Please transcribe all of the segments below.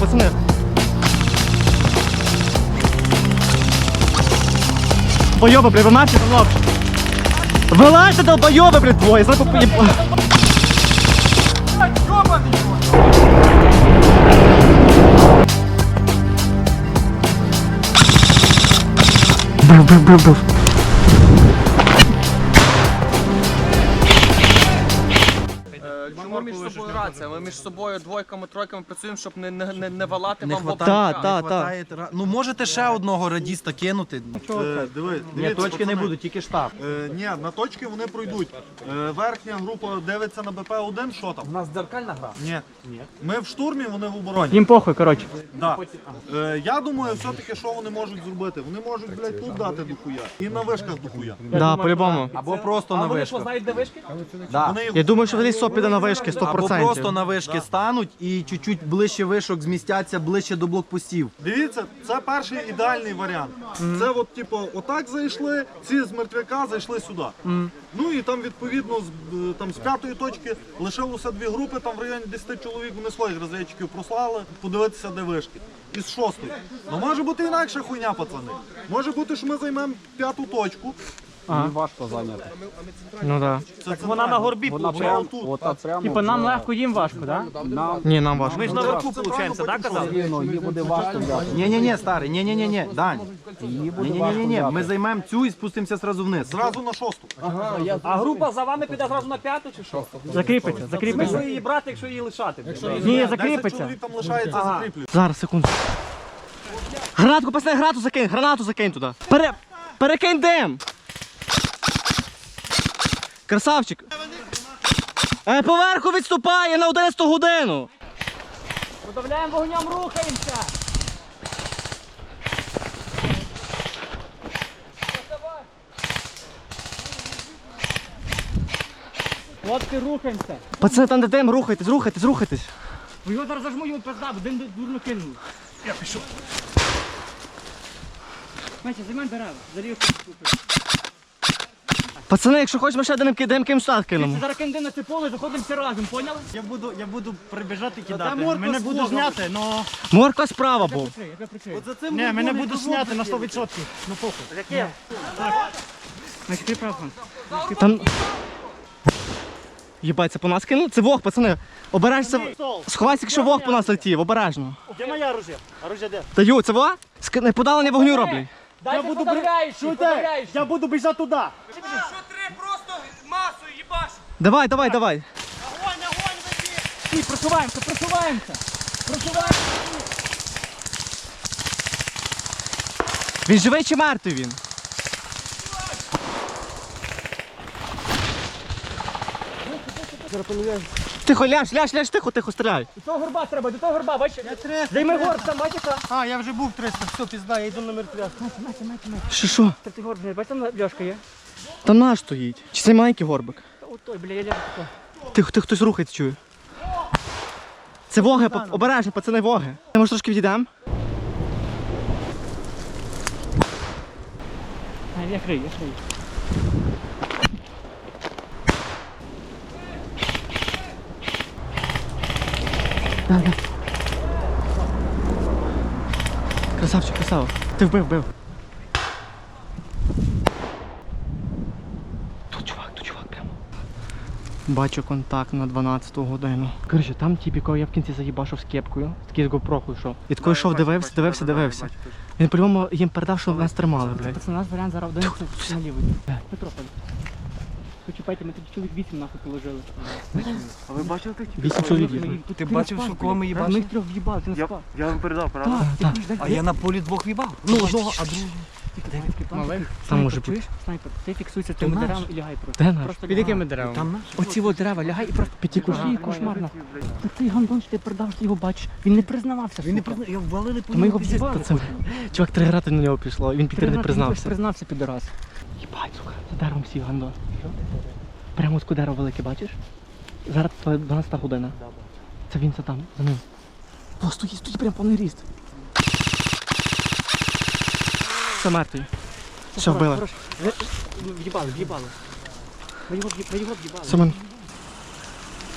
Пацани. Долбойоби, блядь, вимачте там лоб. Вилазьте, долбойоби, блядь, двоє. Зараз поїб... Між собою рація? Ми між собою двойками, тройками працюємо, щоб не, не, не, не валати Не вам в хватає, Та, та, та. хватає Ну можете ще одного радіста кинути. Е, диви, Ні, дивіться, точки не пацани. будуть, тільки штаб. Е, ні, на точки вони пройдуть. Е, верхня група дивиться на БП-1, що там? У нас дзеркальна гра. Ні. Ми в штурмі, вони в обороні. Їм похуй, коротше. Да. Е, я думаю, все-таки, що вони можуть зробити? Вони можуть, блядь, тут дати дохуя. І на вишках дохуя. Да, по-любому. Або просто на вишках. знають, де вишки? Да. Вони їх Я думаю, що Лісо піде на вишки Або 100%. просто на вишки стануть і чуть-чуть ближче вишок змістяться ближче до блокпостів. Дивіться, це перший ідеальний варіант. Це от, типу, отак зайшли, ці з мертвяка зайшли сюди. Ну і там, відповідно, з, е, там, з п'ятої точки лишилося дві групи, там в районі 10 чоловік вони своїх розвідчиків прослали, подивитися, де вишки. І з шостої. Ну може бути інакша хуйня, пацани. Може бути, що ми займемо п'яту точку. Ну да. Це вона на горбі прямо тут. Типа нам легко, їм важко, так? Ні, нам важко. Ми ж наверху, виходить, так казали? Ні, ні, ні, старий, ні, ні, ні, ні, Дань. Ні, ні, ні, ні, ми займемо цю і спустимося зразу вниз. Зразу на шосту. А група за вами піде зразу на п'яту чи що? Закріпиться, Ми закріпиться. її брати, якщо її лишати. Ні, закріпиться. чоловік там лишається, закріплюють. Зараз, секунду. Гранатку, пацани, гранату закинь, гранату закинь туди. Пере... Перекинь дим. Красавчик. Е, поверху відступає на 11 годину. Подавляємо вогнем, рухаємося. Хлопці, рухаємося. Пацани, там де дим, рухайтесь, рухайтесь, рухайтесь. Ви його зараз зажму, йому пизда, бо дим дурно кинули. Я пішов. Мечі, займай дерева. Зарів. Пацани, якщо хочеш, ми ще дим кидаємо ким штат кинемо. Зараз кинемо на це поле, заходимо всі разом, поняли? Я буду, я буду прибіжати кидати. Мене буду зняти, но... Морква справа був. Я. Ні, мене буду зняти на 100%. Ну похуй. Яке? Мечі, ти прав. Там... Єбать, це по нас кинули? Це вог, пацани. Обережся. Сховайся, якщо вог по нас летів, обережно. Де моє оружие? Оружие де? Даю, це во? Подалення вогню роблять. Буду подавляєш. Я буду біжати туди. Давай, давай, давай. Стій, просуваємося, просуваємося. Просуваємося. Він живий чи мертвий він? Тихо, ляж, ляж, ляж, тихо, тихо, стріляй. До того горба треба, до того горба, бачиш? Займи горб там, бачиш? там? А, я вже був 300, все, пізда, я йду на мертвяк. Що, що? Третій горб, бачиш, там льошка є? Там наш стоїть. Чи це маленький горбик? Той, бля, я ляжу. Тихо, тихо, хтось рухається, чую. Це воги, па- обережно, пацани, воги. Може трошки відійдемо? А, я крию, я крию. Красавчик, красава. Ти вбив, вбив. Тут чувак, тут чувак прямо. Бачу контакт на 12 годину. Коротше, там тіп, якого я в кінці заїбашив з кепкою, такий з GoPro йшов. І такий йшов, дивився, дивився, дивився. Він по-любому їм передав, що нас тримали, блядь. Пацан, у нас варіант зараз один це наліво. Петро, пане. Хочу пойти, ми тут чоловік вісім нахуй положили. А ви бачили тих? Вісім чоловік Ми їх. їх тут Ти бачив, що кого ми їбали? Ми їх трьох в'їбали, ти не спав. Я вам передав, правда? А я на полі двох в'їбав. Ну, одного, а другого. Малим. Там може бути. Снайпер, ти фіксуйся тими наш. деревами і лягай просто. Де наш? Просто Під якими деревами? Там наш. Оці от дерева, лягай і просто П'яті Кожі, кошмарно. Та цей гандон, що ти продав, що ти його бачиш. Він не признавався. Він не сука. признав, його валили по ми його. Чувак, три грати на нього пішло, він піти не Признався, признався. Признався підорас. Єбать, сука, за деревом сів гандон. Прямо з дерево велике, бачиш? Зараз твоя 12 година. Це він це там, за ним. О, стоїть, стоїть прям повний ріст. Це мертвий. Все, вбили. В'їбали, в'їбали. Ви його в'ї- ви його в'їбали. Семен.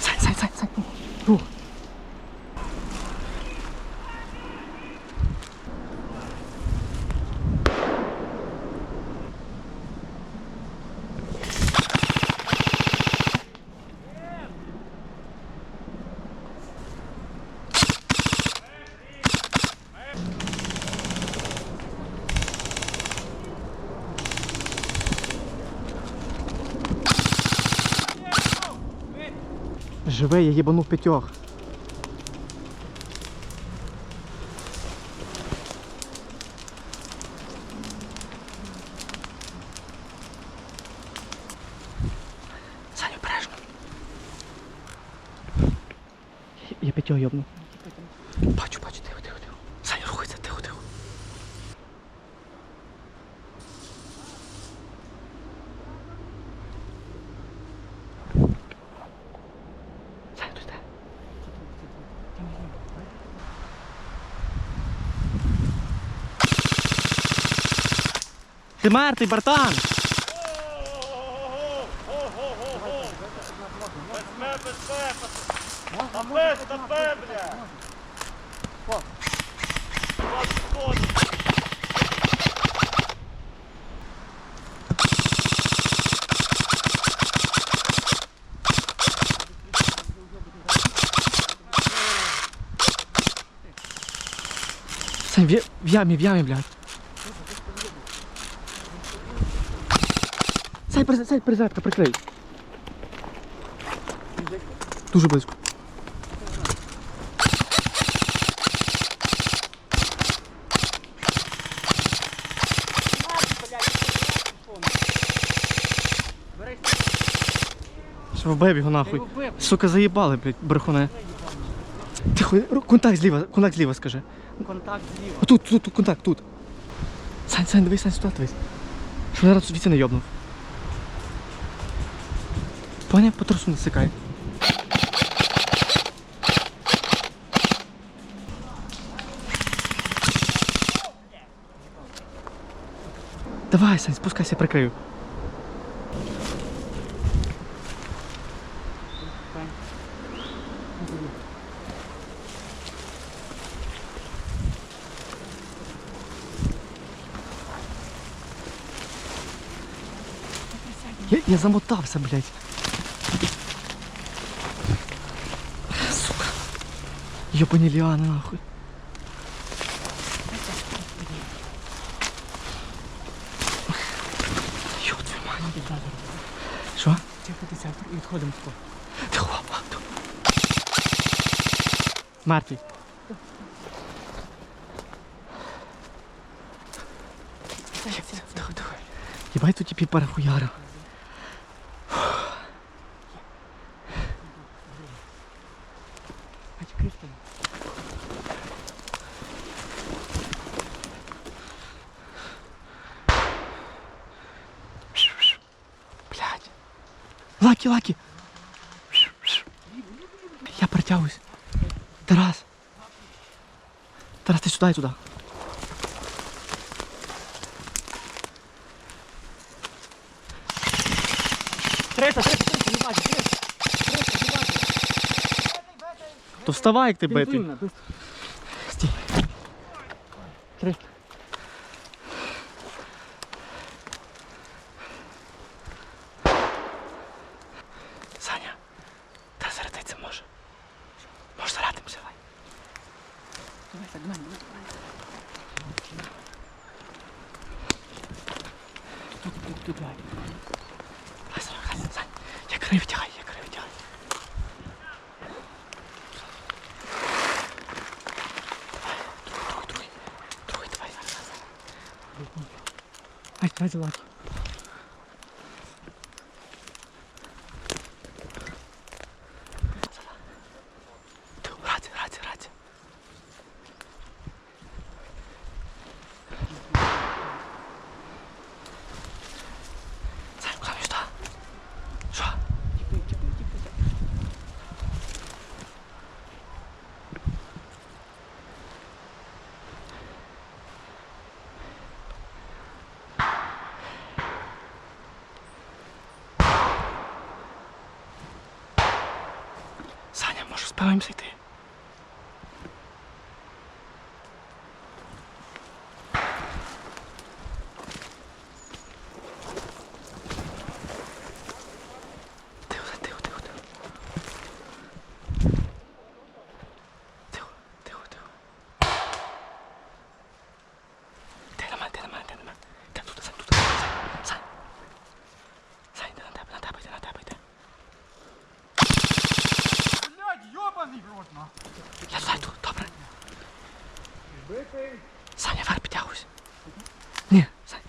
Сань, сань, сань, сань. Рух. Живе, я їбанув п'ятьох. Саню, обережно. Я- п'ятьох йобну. Ти мертвий, братан! В ямі, в ямі, блядь. Сань, перез- Сань, перезарядка, прикрий. Дуже близько. Що вбив його нахуй. Сука, заїбали, блядь, брехуне. Тихо, контакт зліва, контакт зліва, скажи. Контакт зліва. Тут, тут, тут, контакт, тут. Сань, Сань, дивись, Сань, сюди дивись. Що зараз звідси не йобнув. Поняв, по тросу не сикай. Давай, Сань, спускайся, прикрию. Я, я замотався, блядь. Ёбані ліани, нахуй. Ёб твою мать. Що? Тихо, тихо, відходимо з того. Тихо, ладно. Мертвий. Тихо, тихо. Єбай тут перехуяра. Бач, кришка. Блядь. Лаки, лаки. Я притягуюсь. Тарас. Сюди і туди. Триста, триста, триста, не бачу, триста. Триста, не бачу. То вставай, як ти битий. Стій. Триста. Саня, та зарядитися може. Може зарядимося, давай. Давай, так, давай, давай. Тут, тут, тут, давай. Давай, Саня, Саня, Сань. Я крив тягай, я крив тягай. Давай, другий, другий, другий, давай, зараз, зараз. Ай, давай, залаки. Ти, рація, рація, рація. Сань, куди мені сюди? Що? Саня, може спиваємося йти? Тихо, тихо, тихо, тихо. Тихо, тихо, тихо. Ти на мене, ти на мене, ти на мене. Ти тут, Сань, тут, Сань, Сань. Сань, йди на тебе, на тебе, йди, на тебе, йди. Саня, вверх підтягуйся. Ні, Сань, сюди йду. Сань. Впало. Сань, дивися штука.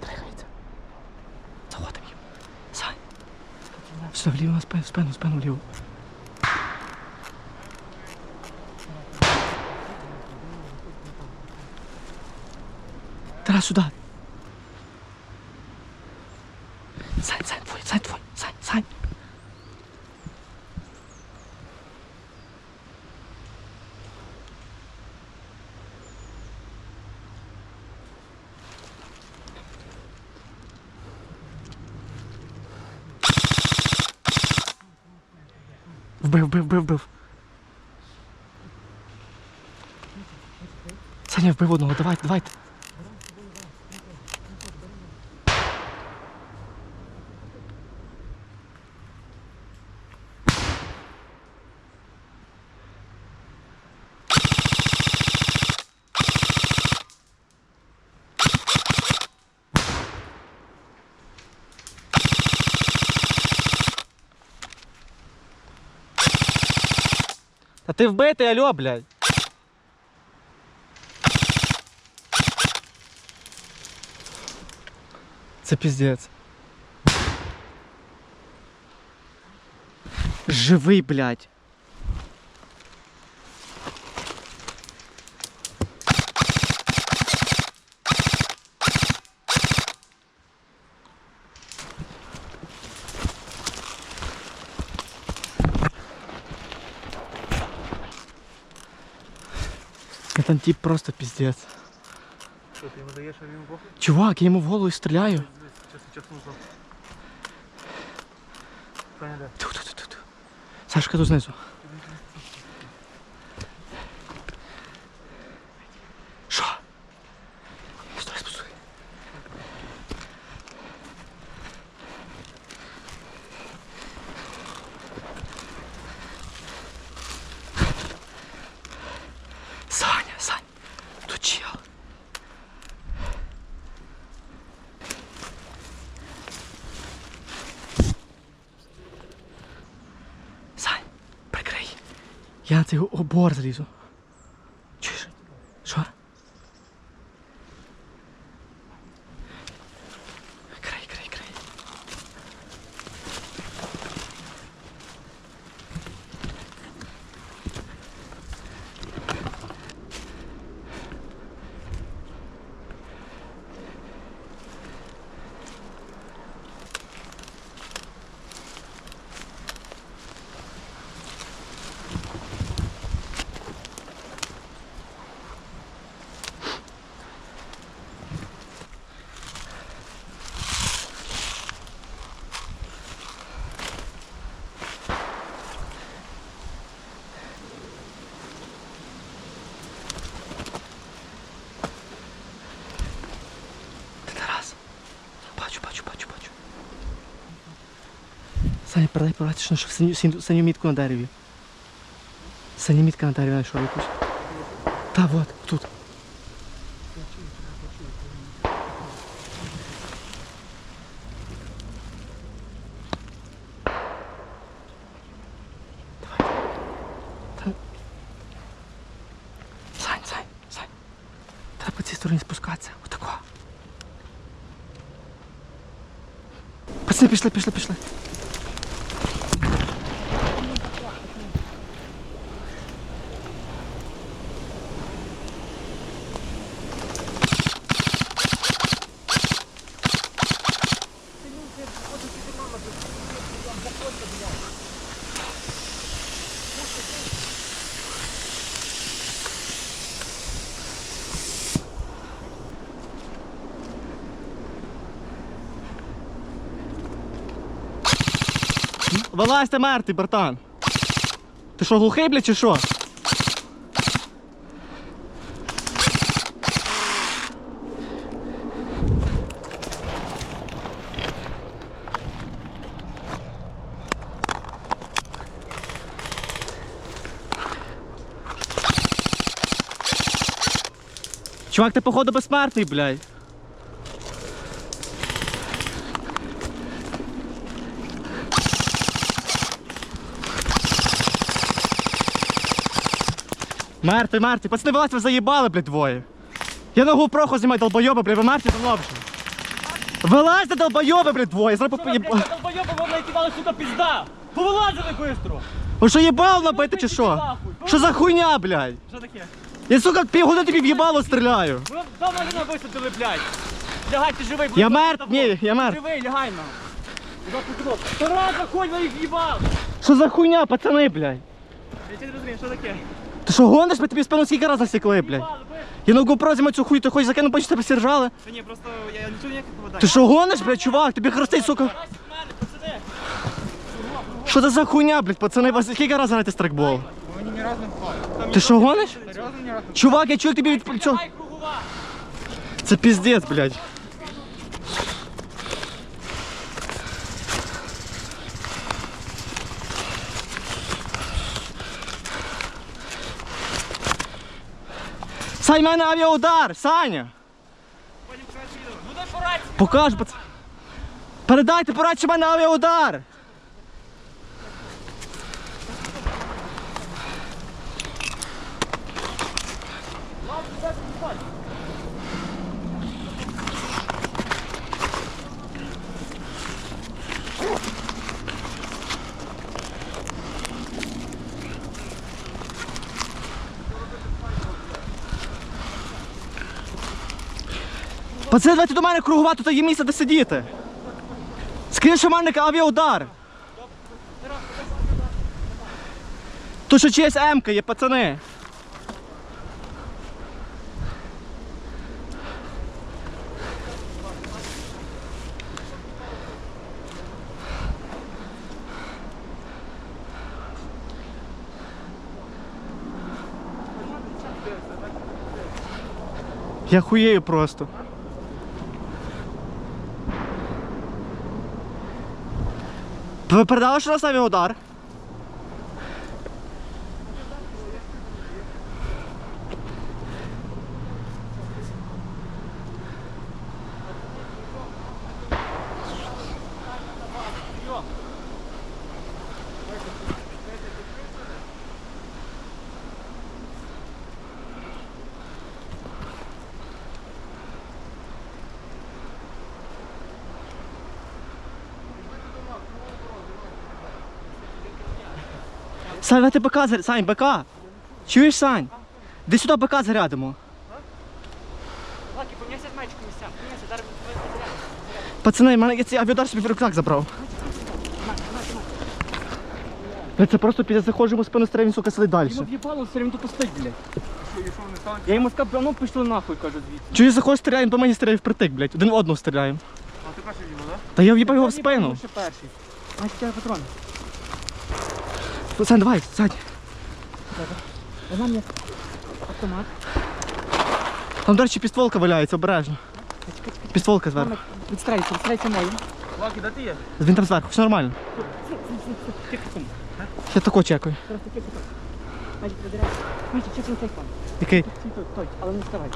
Тригається. Заводим їм. Сань. Все, вліво на спину, спину, спину вліво. Сюда. Сань, Сань, твой, Сань, твой, Сань, Сань. Вбив, вбив, вбив, вбив. Саня, вбив одного, давайте, давайте. Ти вбитий, алло, блядь. Це піздець. Живий, блядь. Там тип просто піздець. Що ти йому даєш, а він Чувак, я йому в голову стріляю. Чесно, сейчас ту, ту, ту. Сашка тут знизу. Що? Стой, спусти. Саня, Сань, тут чел. Сань, прикрий. Я на цей обор залізу. Чуєш? Що? Крий, крий, крий. Ти Тарас. Бачу, бачу, бачу, бачу. Саня, продай, побачиш, що синю, синю, мітку на дереві. Синя мітка на дереві знайшов якусь. Та, от, тут. вилазь ти мертвий, братан. Ти що, глухий, блядь, чи що? Чувак, ти походу безсмертний, блядь. Мертвий, мертвий. Пацани, вилазь, ви заїбали, блядь, двоє. Я ногу проху знімаю, долбойоби, блядь, ви мертві давно вже. Вилазьте, долбойоби, блядь, двоє. Зараз попоїб... Долбойоба, вона кидали сюди пізда! Повилазили швидко! Ви що їбало набити чи що? Що за хуйня, блядь? Що таке? Я, сука, півгодини тобі в'їбало стріляю. Ви давно мене висадили, блядь! Лягай, ти живий, Я мертв, ні, я мертв. Живий, лягай на. Тарас, заходь, ви їх в'їбав! Що за хуйня, пацани, блядь? Я не розумію, що таке? Ти що гониш? Ми тобі спину скільки разів засікли, блядь. Я на GoPro знімаю цю хуй, ти хочеш закинути, бачиш, тебе сержали. Та ні, просто я нічого ніяких повідаю. Ти що гониш, блядь, чувак? Тобі хрустить, сука. Що це за хуйня, блядь, пацани? Вас скільки разів граєте страйкбол? Ти що гониш? Чувак, я чую тобі від цього. Це піздець, блядь. Сань, в мене авіаудар, Саня. Ну дай по рації! Покажу, пац... Передайте, порадь, в мене авіаудар. Пацани, давайте до мене кругувати, то є місце, де сидіти. В мене авіаудар. То що чиясь М-ка є, пацани. Я хуєю просто. Ви передали, що у нас авіаудар? Сань, давайте БК зарядимо. Сань, БК. Чуєш, Сань? Де сюди БК зарядимо. Лаки, поміняйся з мальчиком місця. Поміняйся, зараз ви. Пацани, в мене я цей авіаудар собі в рюкзак забрав. Ми це просто після заходжимо спину стрелю, сука, сидить далі. Йому в'їбало, все він тут стоїть, блядь. Я йому сказав, а ну пішли нахуй, кажу, звідси. Чуєш, заходиш, стріляємо, по мені стріляє впритик, блядь. Один в одного стріляємо. А ти перший в'їбав, так? Та я в'їбав його в спину. Ще перший. Ще патрони. Сань, давай, сядь. Вона мені автомат. Там, до речі, пістволка валяється, обережно. Пістволка зверху. Відстраюйся, відстраюйся мою. Лаки, де ти є? Він там зверху, все нормально. Я тако чекаю. Просто тихо, тихо. Мальчик, забирай. Мальчик, чекай цей фон. Який? Стой, але не вставай.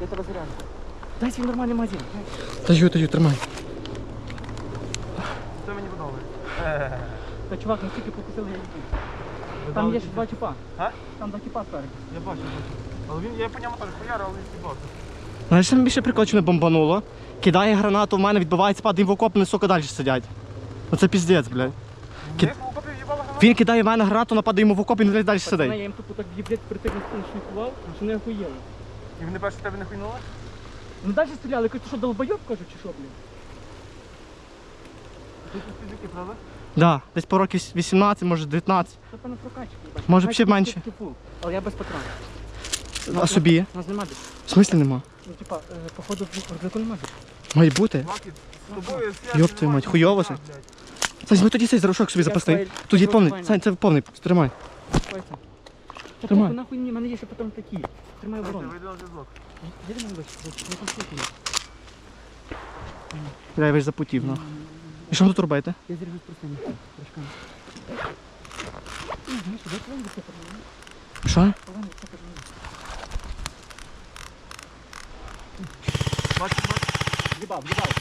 Я тебе заряджу. Дай свій нормальний магазин. дай. Таю, таю, тримай. Та чувак, ми тільки покусили я. Там є ще два тіпа. А? Там два тіпа спереду. Я бачу, бачу. Але він, я по ньому теж хуярив, але він стібався. Знаєш, що більше прикол, що не бомбануло. Кидає гранату, в мене відбивається, падає в окоп, вони, сука, далі сидять. Оце піздець, блядь. Кид- Він кидає в мене гранату, нападає йому в окоп, і він далі Пацани, сидить. я їм тут так блядь, притик на спину шліфував, що не охуєли. І вони перші тебе не хуйнули? Ну далі стріляли, кажуть, ти що долбойоб, кажуть, чи що, блін? Тут фізики, правда? Да, десь по років 18, може 19. Це певно прокачку. Може, ще менше. Але я без патронів. А собі? У нас нема більше. В смислі нема? Ну, типа, е, походу, в нема більше. Має бути. Йоп твою мать, хуйово це. Сань, ми тоді цей зарушок собі запасти. Тут є повний. Сань, це повний. Тримай. Тримай. нахуй ні, в мене є ще потім такі. Тримай оборону. На. Мене ближче, ближче, не конфліктуй. Бля, ви ж запутів, нахуй. І що ви тут робите? Я зірвусь з простими трошками. Ну, знаєш, де це? Що? Це. Бачиш, бачиш? Їбав, їбав.